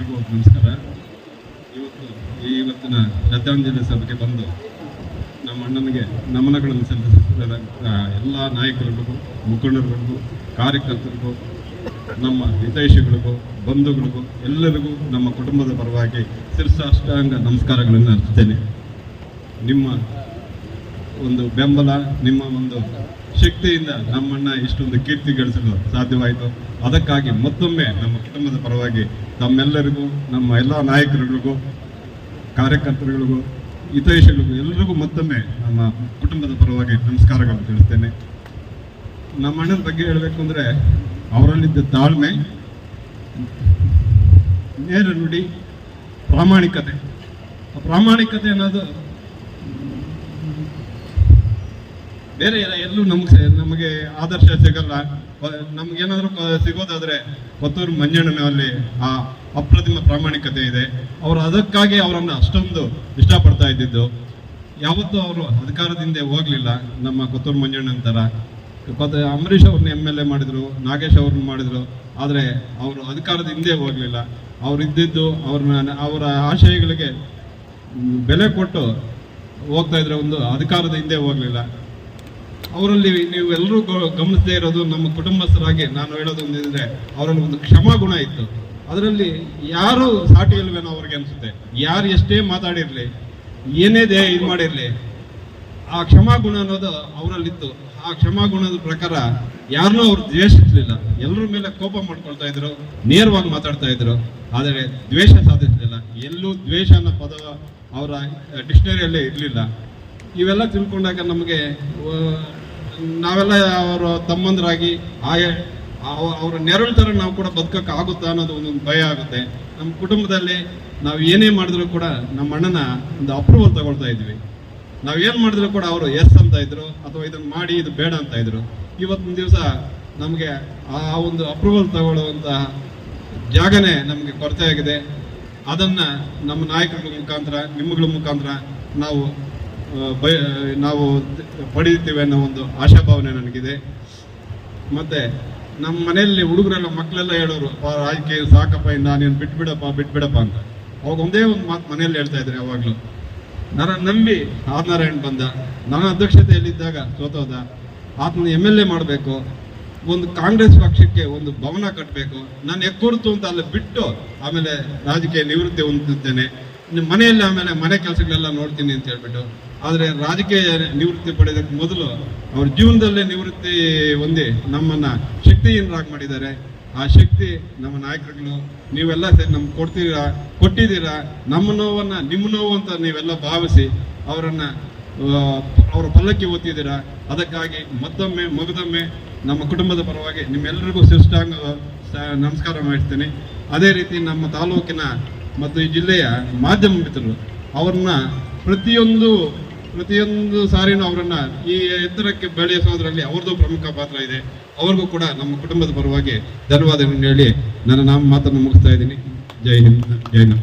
ನಮಸ್ಕಾರ. ಇವತ್ತು ಇವತ್ತಿನ ಶ್ರದ್ಧಾಂಜಲಿ ಸಭೆಗೆ ಬಂದು ನಮ್ಮ ಅಣ್ಣನಿಗೆ ನಮನಗಳನ್ನು ಸಲ್ಲಿಸಿದ ಎಲ್ಲ ನಾಯಕರಿಗೂ ಮುಖಂಡರುಗಳಿಗೂ, ಕಾರ್ಯಕರ್ತರಿಗೂ, ನಮ್ಮ ಹಿತೈಷಿಗಳಿಗೂ, ಬಂಧುಗಳಿಗೂ, ಎಲ್ಲರಿಗೂ ನಮ್ಮ ಕುಟುಂಬದ ಪರವಾಗಿ ಶಿರ್ಸಾಷ್ಟಾಂಗ ನಮಸ್ಕಾರಗಳನ್ನು ಅರ್ಪಿಸ್ತೇನೆ. ನಿಮ್ಮ ಒಂದು ಬೆಂಬಲ, ನಿಮ್ಮ ಒಂದು ಶಕ್ತಿಯಿಂದ ನಮ್ಮನ್ನ ಇಷ್ಟೊಂದು ಕೀರ್ತಿ ಗಳಿಸಲು ಸಾಧ್ಯವಾಯಿತು. ಅದಕ್ಕಾಗಿ ಮತ್ತೊಮ್ಮೆ ನಮ್ಮ ಕುಟುಂಬದ ಪರವಾಗಿ ತಮ್ಮೆಲ್ಲರಿಗೂ, ನಮ್ಮ ಎಲ್ಲ ನಾಯಕರುಗಳಿಗೂ, ಕಾರ್ಯಕರ್ತರುಗಳಿಗೂ, ಹಿತೈಷಿಗಳಿಗೂ ಎಲ್ಲರಿಗೂ ಮತ್ತೊಮ್ಮೆ ನಮ್ಮ ಕುಟುಂಬದ ಪರವಾಗಿ ನಮಸ್ಕಾರಗಳನ್ನು ತಿಳಿಸ್ತೇನೆ. ನಮ್ಮ ಅಣ್ಣನ ಬಗ್ಗೆ ಹೇಳಬೇಕು ಅಂದರೆ, ಅವರಲ್ಲಿದ್ದ ತಾಳ್ಮೆ, ನೇರ ನುಡಿ, ಪ್ರಾಮಾಣಿಕತೆ. ಪ್ರಾಮಾಣಿಕತೆ ಅನ್ನೋದು ಬೇರೆ ಎಲ್ಲ- ನಮ್ಗೆ, ನಮಗೆ ಆದರ್ಶ ಸಿಗಲ್ಲ. ನಮ್ಗೇನಾದ್ರೂ ಸಿಗೋದಾದ್ರೆ ಕೊತ್ತೂರು ಮಂಜಣ್ಣನಲ್ಲಿ ಆ ಅಪ್ರತಿಮ ಪ್ರಾಮಾಣಿಕತೆ ಇದೆ. ಅವರು ಅದಕ್ಕಾಗಿ ಅವರನ್ನು ಅಷ್ಟೊಂದು ಇಷ್ಟಪಡ್ತಾ ಇದ್ದಿದ್ದು. ಯಾವತ್ತೂ ಅವರು ಅಧಿಕಾರದಿಂದ ಹೋಗ್ಲಿಲ್ಲ ನಮ್ಮ ಕೊತ್ತೂರು ಮಂಜಣ್ಣನ ಥರ ಅಂಬರೀಷ್ ಅವ್ರನ್ನ ಎಂ ಎಲ್ ಎ ಮಾಡಿದ್ರು, ನಾಗೇಶ್ ಅವ್ರನ್ನ ಮಾಡಿದ್ರು, ಆದರೆ ಅವರು ಅಧಿಕಾರದ ಹಿಂದೆ ಹೋಗಲಿಲ್ಲ. ಅವ್ರು ಇದ್ದಿದ್ದು ಅವ್ರನ್ನ ಅವರ ಆಶಯಗಳಿಗೆ ಬೆಲೆ ಕೊಟ್ಟು ಹೋಗ್ತಾ ಇದ್ರೆ ಒಂದು ಅಧಿಕಾರದ ಹಿಂದೆ ಹೋಗ್ಲಿಲ್ಲ. ಅವರಲ್ಲಿ ನೀವೆಲ್ಲರೂ ಗಮನಿಸದೇ ಇರೋದು ನಮ್ಮ ಕುಟುಂಬಸ್ಥರಾಗಿ ನಾನು ಹೇಳೋದು ಒಂದಿದ್ರೆ ಅವರಲ್ಲಿ ಒಂದು ಕ್ಷಮಾ ಗುಣ ಇತ್ತು. ಅದರಲ್ಲಿ ಯಾರು ಸಾಟಿ ಇಲ್ವೇನೋ ಅವ್ರಿಗೆ ಅನಿಸುತ್ತೆ. ಯಾರು ಎಷ್ಟೇ ಮಾತಾಡಿರಲಿ, ಏನೇ ದೇ ಇದು ಮಾಡಿರಲಿ, ಆ ಕ್ಷಮಾ ಗುಣ ಅನ್ನೋದು ಅವರಲ್ಲಿತ್ತು. ಆ ಕ್ಷಮಾ ಗುಣದ ಪ್ರಕಾರ ಯಾರನ್ನೂ ಅವ್ರು ದ್ವೇಷಿಸಲಿಲ್ಲ. ಎಲ್ಲರ ಮೇಲೆ ಕೋಪ ಮಾಡ್ಕೊಳ್ತಾ ಇದ್ರು, ನೇರವಾಗಿ ಮಾತಾಡ್ತಾ ಇದ್ರು. ಆದರೆ ದ್ವೇಷ ಸಾಧಿಸಲಿಲ್ಲ. ಎಲ್ಲೂ ದ್ವೇಷ ಅನ್ನೋ ಪದ ಅವರ ಡಿಕ್ಷನರಿಯಲ್ಲೇ ಇರಲಿಲ್ಲ. ಇವೆಲ್ಲ ತಿಳ್ಕೊಂಡಾಗ ನಮಗೆ ನಾವೆಲ್ಲ ಅವರ ತಮ್ಮಂದರಾಗಿ ಹಾಗೆ ಅವರು ನೆರಳು ಥರ ನಾವು ಕೂಡ ಬದುಕಕ್ಕೆ ಆಗುತ್ತಾ ಅನ್ನೋದು ಒಂದೊಂದು ಭಯ ಆಗುತ್ತೆ. ನಮ್ಮ ಕುಟುಂಬದಲ್ಲಿ ನಾವು ಏನೇ ಮಾಡಿದ್ರು ಕೂಡ ನಮ್ಮ ಅಣ್ಣನ ಒಂದು ಅಪ್ರೂವಲ್ ತಗೊಳ್ತಾ ಇದ್ವಿ. ನಾವು ಏನು ಮಾಡಿದ್ರು ಕೂಡ ಅವರು ಎಸ್ ಅಂತ ಇದ್ರು, ಅಥವಾ ಇದನ್ನು ಮಾಡಿ ಇದು ಬೇಡ ಅಂತ ಇದ್ರು. ಇವತ್ತಿನ ದಿವಸ ನಮಗೆ ಆ ಒಂದು ಅಪ್ರೂವಲ್ ತಗೊಳ್ಳುವಂತಹ ಜಾಗನೇ ನಮಗೆ ಕೊರತೆ ಆಗಿದೆ. ಅದನ್ನ ನಮ್ಮ ನಾಯಕರ ಮುಖಾಂತರ, ನಿಮ್ಮಗಳ ಮುಖಾಂತರ ನಾವು ಬಯ ನಾವು ಪಡೆಯುತ್ತೇವೆ ಅನ್ನೋ ಒಂದು ಆಶಾಭಾವನೆ ನನಗಿದೆ. ಮತ್ತು ನಮ್ಮ ಮನೆಯಲ್ಲಿ ಹುಡುಗರೆಲ್ಲ ಮಕ್ಕಳೆಲ್ಲ ಹೇಳೋರು "ಪಾ, ರಾಜಕೀಯ ಸಾಕಪ್ಪ ಇನ್ನು ನೀನು ಬಿಟ್ಬಿಡಪ್ಪ ಬಿಟ್ಬಿಡಪ್ಪ ಅಂತ. ಅವಾಗ ಒಂದೇ ಒಂದು ಮಾತು ಮನೆಯಲ್ಲಿ ಹೇಳ್ತಾ ಇದ್ದಾರೆ ಯಾವಾಗಲೂ. ನನ್ನ ನಂಬಿ ಆದ್ನಾರಾಯಣ್ ಬಂದ. ನನ್ನ ಅಧ್ಯಕ್ಷತೆಯಲ್ಲಿದ್ದಾಗ ಸೋತೋದ ಆತನ ಎಂ ಎಲ್ ಎ ಮಾಡಬೇಕು. ಒಂದು ಕಾಂಗ್ರೆಸ್ ಪಕ್ಷಕ್ಕೆ ಒಂದು ಭವನ ಕಟ್ಟಬೇಕು ನಾನು ಎಕ್ಕೊರ್ತು ಅಂತ ಅಲ್ಲಿ ಬಿಟ್ಟು ಆಮೇಲೆ ರಾಜಕೀಯ ನಿವೃತ್ತಿ ಹೊಂದಿದ್ದೇನೆ. ಇನ್ನು ಮನೆಯಲ್ಲಿ ಆಮೇಲೆ ಮನೆ ಕೆಲಸಗಳೆಲ್ಲ ನೋಡ್ತೀನಿ ಅಂತ ಹೇಳ್ಬಿಟ್ಟು. ಆದರೆ ರಾಜಕೀಯ ನಿವೃತ್ತಿ ಪಡೆಯೋದಕ್ಕೆ ಮೊದಲು ಅವ್ರ ಜೀವನದಲ್ಲೇ ನಿವೃತ್ತಿ ಹೊಂದಿ ನಮ್ಮನ್ನು ಶಕ್ತಿಹೀನರಾಗಿ ಮಾಡಿದ್ದಾರೆ. ಆ ಶಕ್ತಿ ನಮ್ಮ ನಾಯಕರುಗಳು, ನೀವೆಲ್ಲ ಸೇರಿ ನಮ್ಗೆ ಕೊಡ್ತೀರಾ, ಕೊಟ್ಟಿದ್ದೀರಾ, ನಮ್ಮ ನೋವನ್ನು ನಿಮ್ಮ ನೋವು ಅಂತ ನೀವೆಲ್ಲ ಭಾವಿಸಿ ಅವರನ್ನು ಅವರ ಪಲ್ಲಕ್ಕಿ ಓದ್ತಿದ್ದೀರಾ ಅದಕ್ಕಾಗಿ ಮತ್ತೊಮ್ಮೆ, ಮಗದೊಮ್ಮೆ ನಮ್ಮ ಕುಟುಂಬದ ಪರವಾಗಿ ನಿಮ್ಮೆಲ್ಲರಿಗೂ ಶಿಷ್ಟಾಂಗ ನಮಸ್ಕಾರ ಮಾಡಿಸ್ತೀನಿ ಅದೇ ರೀತಿ ನಮ್ಮ ತಾಲೂಕಿನ ಮತ್ತು ಈ ಜಿಲ್ಲೆಯ ಮಾಧ್ಯಮ ಮಿತ್ರರು, ಅವ್ರನ್ನ ಪ್ರತಿಯೊಂದು ಪ್ರತಿಯೊಂದು ಸಾರಿನೂ ಅವರನ್ನ ಈ ಎತ್ತರಕ್ಕೆ ಬೆಳೆಸೋದ್ರಲ್ಲಿ ಅವ್ರದ್ದು ಪ್ರಮುಖ ಪಾತ್ರ ಇದೆ. ಅವ್ರಿಗೂ ಕೂಡ ನಮ್ಮ ಕುಟುಂಬದ ಪರವಾಗಿ ಧನ್ಯವಾದಗಳನ್ನು ಹೇಳಿ ನನ್ನ ನಾಮ ಮಾತನ್ನು ಮುಗಿಸ್ತಾ ಇದ್ದೀನಿ. ಜೈ ಹಿಂದ್, ಜೈ ನಮ್ಮ